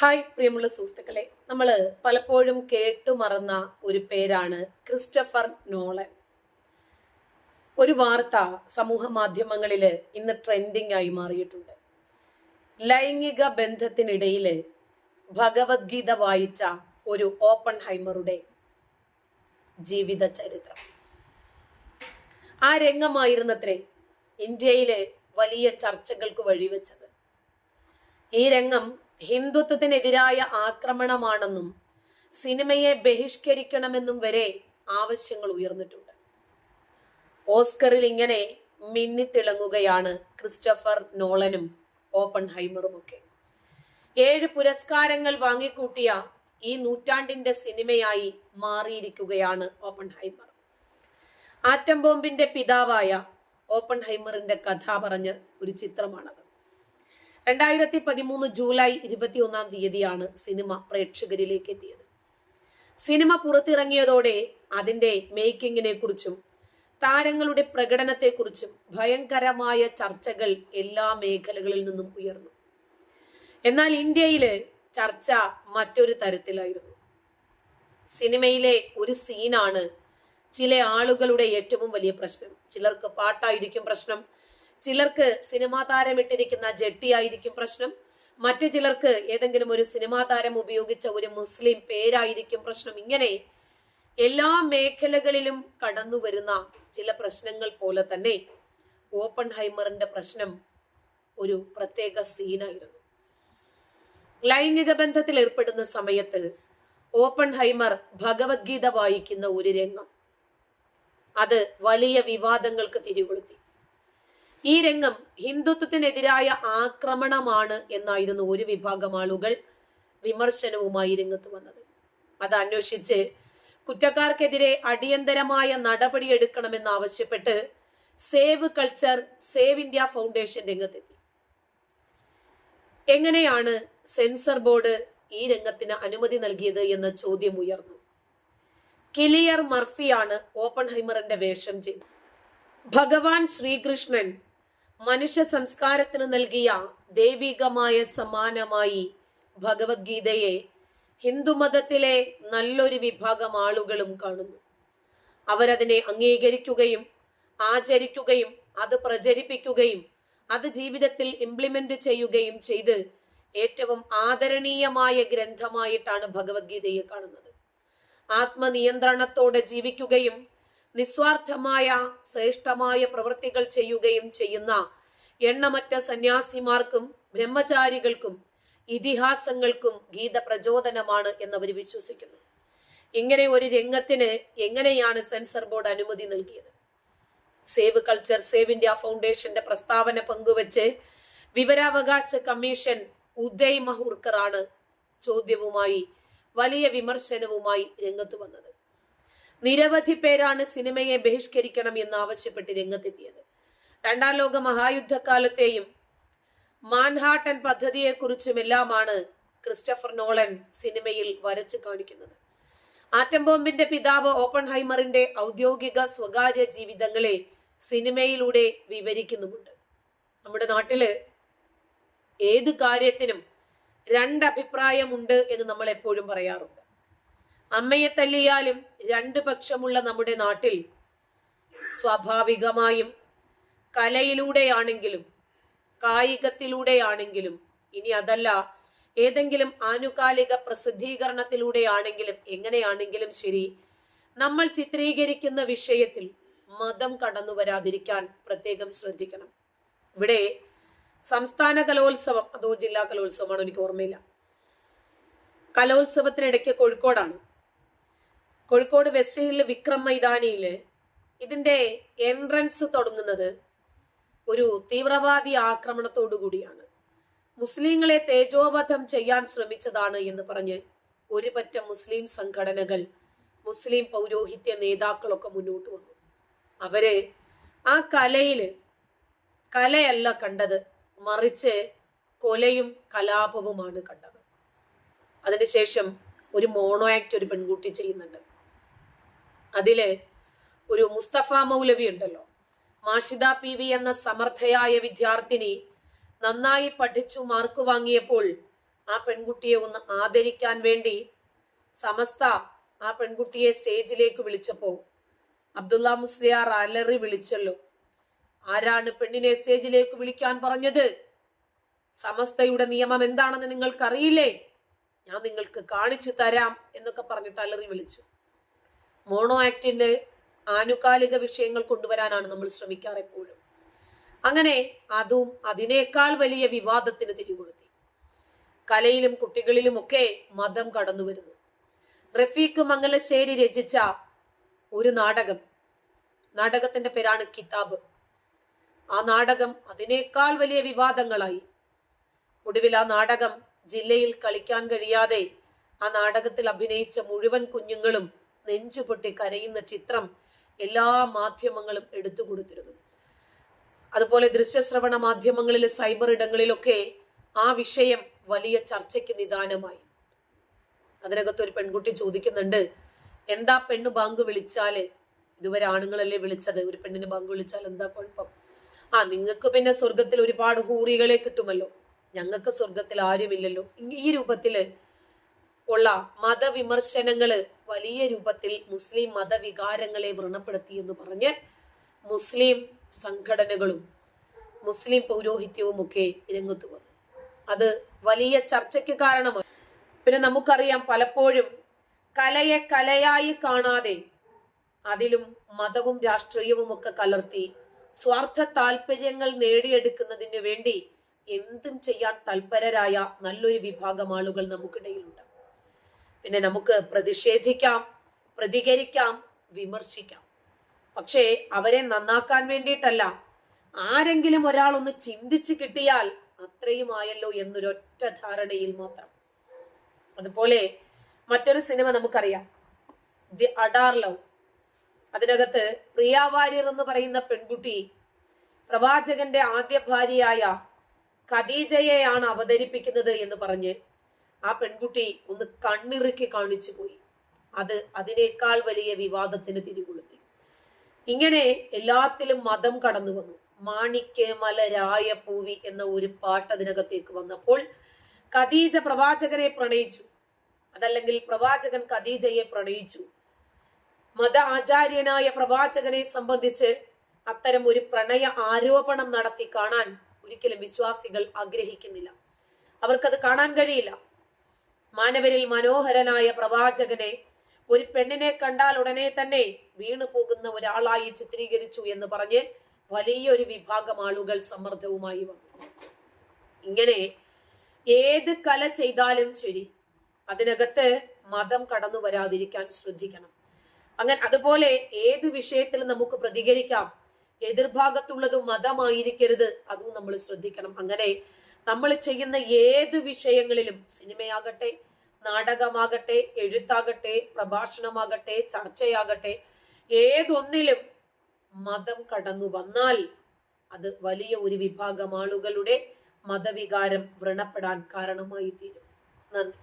Hi പ്രിയമുള്ള സുഹൃത്തുക്കളെ. നമ്മൾ പലപ്പോഴും കേട്ടു മറന്ന ഒരു പേരാണ് ക്രിസ്റ്റഫർ നോളൻ. ഒരു വാർത്ത സമൂഹ മാധ്യമങ്ങളിൽ ഇന്ന് ട്രെൻഡിംഗ് ആയി മാറിയിട്ടുണ്ട്. ലൈംഗിക ബന്ധത്തിനിടയിൽ ഭഗവത്ഗീത വായിച്ച ഒരു ഓപ്പൺ ഹൈമറുടെ ജീവിത ചരിത്രം. ആ രംഗമായിരുന്നത്രേ ഇന്ത്യയിലെ വലിയ ചർച്ചകൾക്ക് വഴിവെച്ചത്. ഈ രംഗം ഹിന്ദുത്വത്തിനെതിരായ ആക്രമണമാണെന്നും സിനിമയെ ബഹിഷ്കരിക്കണമെന്നും വരെ ആവശ്യങ്ങൾ ഉയർന്നിട്ടുണ്ട്. ഓസ്കറിൽ ഇങ്ങനെ മിന്നിത്തിളങ്ങുകയാണ് ക്രിസ്റ്റഫർ നോളനും ഓപ്പൺ ഹൈമറും ഒക്കെ ഏഴ് പുരസ്കാരങ്ങൾ വാങ്ങിക്കൂട്ടിയ ഈ നൂറ്റാണ്ടിന്റെ സിനിമയായി മാറിയിരിക്കുകയാണ് ഓപ്പൺ ഹൈമർ ആറ്റം ബോംബിന്റെ പിതാവായ ഓപ്പൺ ഹൈമറിന്റെ കഥ പറഞ്ഞ ഒരു ചിത്രമാണത്. രണ്ടായിരത്തി പതിമൂന്ന് ജൂലൈ ഇരുപത്തിയൊന്നാം തീയതിയാണ് സിനിമ പ്രേക്ഷകരിലേക്ക് എത്തിയത് സിനിമ പുറത്തിറങ്ങിയതോടെ അതിന്റെ മേക്കിങ്ങിനെ കുറിച്ചും താരങ്ങളുടെ പ്രകടനത്തെക്കുറിച്ചും ഭയങ്കരമായ ചർച്ചകൾ എല്ലാ മേഖലകളിൽ നിന്നും ഉയർന്നു. എന്നാൽ ഇന്ത്യയിൽ ചർച്ച മറ്റൊരു തരത്തിലായിരുന്നു. സിനിമയിലെ ഒരു സീനാണ് ചില ആളുകളുടെ ഏറ്റവും വലിയ പ്രശ്നം. ചിലർക്ക് പാട്ടായിരിക്കും പ്രശ്നം ചിലർക്ക് സിനിമാ താരം ഇട്ടിരിക്കുന്ന ജട്ടിയായിരിക്കും പ്രശ്നം. മറ്റു ചിലർക്ക് ഏതെങ്കിലും ഒരു സിനിമാ താരം ഉപയോഗിച്ച ഒരു മുസ്ലിം പേരായിരിക്കും പ്രശ്നം. ഇങ്ങനെ എല്ലാ മേഖലകളിലും കടന്നു വരുന്ന ചില പ്രശ്നങ്ങൾ പോലെ തന്നെ ഓപ്പൺ ഹൈമറിന്റെ പ്രശ്നം ഒരു പ്രത്യേക സീനായിരുന്നു. ലൈംഗിക ബന്ധത്തിൽ ഏർപ്പെടുന്ന സമയത്ത് ഓപ്പൺ ഹൈമർ ഭഗവത്ഗീത വായിക്കുന്ന ഒരു രംഗം. അത് വലിയ വിവാദങ്ങൾക്ക് തിരികൊളുത്തി. ഈ രംഗം ഹിന്ദുത്വത്തിനെതിരായ ആക്രമണമാണ് എന്നായിരുന്നു ഒരു വിഭാഗം ആളുകൾ വിമർശനവുമായി രംഗത്ത് വന്നത്. അത് അന്വേഷിച്ച് കുറ്റക്കാർക്കെതിരെ അടിയന്തരമായ നടപടിയെടുക്കണമെന്ന് ആവശ്യപ്പെട്ട് save culture save India foundation രംഗത്തെത്തി. എങ്ങനെയാണ് സെൻസർ ബോർഡ് ഈ രംഗത്തിന് അനുമതി നൽകിയത് എന്ന ചോദ്യം ഉയർന്നു. കിലിയർ മർഫിയാണ് ഓപ്പൺ ഹൈമറിന്റെ വേഷം ചെയ്തത്. ഭഗവാൻ ശ്രീകൃഷ്ണൻ മനുഷ്യ സംസ്കാരത്തിന് നൽകിയ ദൈവികമായ സമ്മാനമായി ഭഗവത്ഗീതയെ ഹിന്ദുമതത്തിലെ നല്ലൊരു വിഭാഗം ആളുകളും കാണുന്നു. അവരതിനെ അംഗീകരിക്കുകയും ആചരിക്കുകയും അത് പ്രചരിപ്പിക്കുകയും അത് ജീവിതത്തിൽ ഇംപ്ലിമെന്റ് ചെയ്യുകയും ചെയ്ത് ഏറ്റവും ആദരണീയമായ ഗ്രന്ഥമായിട്ടാണ് ഭഗവത്ഗീതയെ കാണുന്നത്. ആത്മനിയന്ത്രണത്തോടെ ജീവിക്കുകയും നിസ്വാർത്ഥമായ ശ്രേഷ്ഠമായ പ്രവൃത്തികൾ ചെയ്യുകയും ചെയ്യുന്ന എണ്ണമറ്റ സന്യാസിമാർക്കും ബ്രഹ്മചാരികൾക്കും ഇതിഹാസങ്ങൾക്കും ഗീത പ്രചോദനമാണ് എന്നവർ വിശ്വസിക്കുന്നു. ഇങ്ങനെ ഒരു രംഗത്തിന് എങ്ങനെയാണ് സെൻസർ ബോർഡ് അനുമതി നൽകിയത്? സേവ് കൾച്ചർ സേവ് ഇന്ത്യ ഫൗണ്ടേഷന്റെ പ്രസ്താവന പങ്കുവച്ച് വിവരാവകാശ കമ്മീഷൻ ഉദയ് മഹൂർക്കറാണ് ചോദ്യവുമായി വലിയ വിമർശനവുമായി രംഗത്ത് വന്നത്. നിരവധി പേരാണ് സിനിമയെ ബഹിഷ്കരിക്കണം എന്ന് ആവശ്യപ്പെട്ട് രംഗത്തെത്തിയത്. രണ്ടാം ലോക മഹായുദ്ധകാലത്തെയും മാൻഹാട്ടൻ പദ്ധതിയെക്കുറിച്ചുമെല്ലാമാണ് ക്രിസ്റ്റഫർ നോളൻ സിനിമയിൽ വരച്ചു കാണിക്കുന്നത്. ആറ്റം ബോംബിന്റെ പിതാവ് ഓപ്പൺ ഹൈമറിന്റെ ഔദ്യോഗിക സ്വകാര്യ ജീവിതങ്ങളെ സിനിമയിലൂടെ വിവരിക്കുന്നുമുണ്ട്. നമ്മുടെ നാട്ടിൽ ഏത് കാര്യത്തിനും രണ്ടഭിപ്രായമുണ്ട് എന്ന് നമ്മൾ എപ്പോഴും പറയാറുണ്ട്. അമ്മയെ തല്ലിയാലും രണ്ട് പക്ഷമുള്ള നമ്മുടെ നാട്ടിൽ സ്വാഭാവികമായും കലയിലൂടെയാണെങ്കിലും കായികത്തിലൂടെയാണെങ്കിലും ഇനി അതല്ല ഏതെങ്കിലും ആനുകാലിക പ്രസിദ്ധീകരണത്തിലൂടെയാണെങ്കിലും എങ്ങനെയാണെങ്കിലും ശരി നമ്മൾ ചിത്രീകരിക്കുന്ന വിഷയത്തിൽ മതം കടന്നു വരാതിരിക്കാൻ പ്രത്യേകം ശ്രദ്ധിക്കണം. ഇവിടെ സംസ്ഥാന കലോത്സവം അതോ ജില്ലാ കലോത്സവമാണോ എനിക്ക് ഓർമ്മയില്ല. കലോത്സവത്തിനിടയ്ക്ക് കോഴിക്കോടാണ്. കോഴിക്കോട് വെസ്റ്റ് ഹില്ല് വിക്രം മൈതാനിയിൽ ഇതിന്റെ എൻട്രൻസ് തുടങ്ങുന്നത് ഒരു തീവ്രവാദി ആക്രമണത്തോടു കൂടിയാണ്. മുസ്ലിങ്ങളെ തേജോവധം ചെയ്യാൻ ശ്രമിച്ചതാണ് എന്ന് പറഞ്ഞ് ഒരു പറ്റം മുസ്ലിം സംഘടനകൾ മുസ്ലിം പൗരോഹിത്യ നേതാക്കളൊക്കെ മുന്നോട്ട് വന്നു. അവർ ആ കലയിൽ കലയല്ല കണ്ടത് മറിച്ച് കൊലയും കലാപവുമാണ് കണ്ടത്. അതിനുശേഷം ഒരു മോണോ ആക്ട് ഒരു പെൺകുട്ടി ചെയ്യുന്നുണ്ട്. അതിൽ ഒരു മുസ്തഫ മൗലവി ഉണ്ടല്ലോ. മാഷിദ പി വി എന്ന സമർത്ഥയായ വിദ്യാർത്ഥിനി നന്നായി പഠിച്ചു മാർക്ക് വാങ്ങിയപ്പോൾ ആ പെൺകുട്ടിയെ ഒന്ന് ആദരിക്കാൻ വേണ്ടി സമസ്ത ആ പെൺകുട്ടിയെ സ്റ്റേജിലേക്ക് വിളിച്ചപ്പോ അബ്ദുല്ല മുസ്ലിയാർ അലറി വിളിച്ചല്ലോ. ആരാണ് പെണ്ണിനെ സ്റ്റേജിലേക്ക് വിളിക്കാൻ പറഞ്ഞത്? സമസ്തയുടെ നിയമം എന്താണെന്ന് നിങ്ങൾക്കറിയില്ലേ? ഞാൻ നിങ്ങൾക്ക് കാണിച്ചു തരാം എന്നൊക്കെ പറഞ്ഞിട്ട് അലറി വിളിച്ചു. മോണോ ആക്ടിന്റെ ആനുകാലിക വിഷയങ്ങൾ കൊണ്ടുവരാനാണ് നമ്മൾ ശ്രമിക്കാറ് എപ്പോഴും. അങ്ങനെ അതും അതിനേക്കാൾ വലിയ വിവാദത്തിന് തിരികൊടുത്തി കലയിലും കുട്ടികളിലുമൊക്കെ മതം കടന്നു വരുന്നു. റഫീഖ് മംഗലശ്ശേരി രചിച്ച ഒരു നാടകം നാടകത്തിന്റെ പേരാണ് കിതാബ്. ആ നാടകം അതിനേക്കാൾ വലിയ വിവാദങ്ങളായി. ഒടുവിൽ ആ നാടകം ജില്ലയിൽ കളിക്കാൻ കഴിയാതെ ആ നാടകത്തിൽ അഭിനയിച്ച മുഴുവൻ കുഞ്ഞുങ്ങളും നെഞ്ചുപൊട്ടി കരയുന്ന ചിത്രം എല്ലാ മാധ്യമങ്ങളും എടുത്തു കൊടുത്തിരുന്നു. അതുപോലെ ദൃശ്യശ്രവണ മാധ്യമങ്ങളിൽ സൈബർ ഇടങ്ങളിലൊക്കെ ആ വിഷയം വലിയ ചർച്ചയ്ക്ക് നിദാനമായി. അതിനകത്ത് ഒരു പെൺകുട്ടി ചോദിക്കുന്നുണ്ട് എന്താ പെണ്ണ് ബാങ്ക് വിളിച്ചാൽ? ഇതുവരെ ആണുങ്ങളല്ലേ വിളിച്ചത്? ഒരു പെണ്ണിന് ബാങ്ക് വിളിച്ചാൽ എന്താ കുഴപ്പം? ആ നിങ്ങൾക്ക് പിന്നെ സ്വർഗത്തിൽ ഒരുപാട് ഹൂറികളെ കിട്ടുമല്ലോ. ഞങ്ങൾക്ക് സ്വർഗത്തിൽ ആരുമില്ലല്ലോ. ഈ രൂപത്തിൽ ഉള്ള മതവിമർശനങ്ങൾ വലിയ രൂപത്തിൽ മുസ്ലിം മതവികാരങ്ങളെ വ്രണപ്പെടുത്തി എന്ന് പറഞ്ഞ് മുസ്ലിം സംഘടനകളും മുസ്ലിം പൗരോഹിത്യവും ഒക്കെ രംഗത്ത് വന്നു. അത് വലിയ ചർച്ചയ്ക്ക് കാരണമായി. പിന്നെ നമുക്കറിയാം പലപ്പോഴും കലയെ കലയായി കാണാതെ അതിലും മതവും രാഷ്ട്രീയവും ഒക്കെ കലർത്തി സ്വാർത്ഥ താല്പര്യങ്ങൾ നേടിയെടുക്കുന്നതിന് വേണ്ടി എന്തും ചെയ്യാൻ തൽപരരായ നല്ലൊരു വിഭാഗം ആളുകൾ നമുക്കിടയിലുണ്ട്. പിന്നെ നമുക്ക് പ്രതിഷേധിക്കാം പ്രതികരിക്കാം വിമർശിക്കാം. പക്ഷേ അവരെ നന്നാക്കാൻ വേണ്ടിയിട്ടല്ല. ആരെങ്കിലും ഒരാൾ ഒന്ന് ചിന്തിച്ച് കിട്ടിയാൽ അത്രയുമായല്ലോ എന്നൊരൊറ്റ ധാരണയിൽ മാത്രം. അതുപോലെ മറ്റൊരു സിനിമ നമുക്കറിയാം. The Adaar love. അതിനകത്ത് പ്രിയ വാര്യർ എന്ന് പറയുന്ന പെൺകുട്ടി പ്രവാചകന്റെ ആദ്യ ഭാര്യയായ ഖദീജയെയാണ് അവതരിപ്പിക്കുന്നത് എന്ന് പറഞ്ഞ് ആ പെൺകുട്ടി ഒന്ന് കണ്ണിറുക്കി കാണിച്ചു പോയി. അത് അതിനേക്കാൾ വലിയ വിവാദത്തിന് തിരികൊളുത്തി. ഇങ്ങനെ എല്ലാത്തിലും മതം കടന്നു വന്നു. മാണിക്യ മലരായ പൂവി എന്ന ഒരു പാട്ട് അതിനകത്തേക്ക് വന്നപ്പോൾ ഖദീജ പ്രവാചകനെ പ്രണയിച്ചു. അതല്ലെങ്കിൽ പ്രവാചകൻ ഖദീജയെ പ്രണയിച്ചു. മത ആചാര്യനായ പ്രവാചകനെ സംബന്ധിച്ച് അത്തരം ഒരു പ്രണയ ആരോപണം നടത്തി കാണാൻ ഒരിക്കലും വിശ്വാസികൾ ആഗ്രഹിക്കുന്നില്ല. അവർക്കത് കാണാൻ കഴിയില്ല. മാനവരിൽ മനോഹരനായ പ്രവാചകനെ ഒരു പെണ്ണിനെ കണ്ടാൽ ഉടനെ തന്നെ വീണു പോകുന്ന ഒരാളായി ചിത്രീകരിച്ചു എന്ന് പറഞ്ഞ് വലിയൊരു വിഭാഗം ആളുകൾ സമ്മർദ്ദവുമായി വന്നു. ഇങ്ങനെ ഏത് കല ചെയ്താലും ശരി അതിനകത്ത് മതം കടന്നു വരാതിരിക്കാൻ ശ്രദ്ധിക്കണം. അങ്ങനെ അതുപോലെ ഏത് വിഷയത്തിൽ നമുക്ക് പ്രതികരിക്കാം എതിർഭാഗത്തുള്ളത് മതമായിരിക്കരുത് അതും നമ്മൾ ശ്രദ്ധിക്കണം. അങ്ങനെ നമ്മൾ ചെയ്യുന്ന ഏത് വിഷയങ്ങളിലും സിനിമയാകട്ടെ നാടകമാകട്ടെ എഴുത്താകട്ടെ പ്രഭാഷണമാകട്ടെ ചർച്ചയാകട്ടെ ഏതൊന്നിലും മതം കടന്നു വന്നാൽ അത് വലിയ ഒരു വിഭാഗം ആളുകളുടെ മതവികാരം വ്രണപ്പെടാൻ കാരണമായി തീരും. നന്ദി.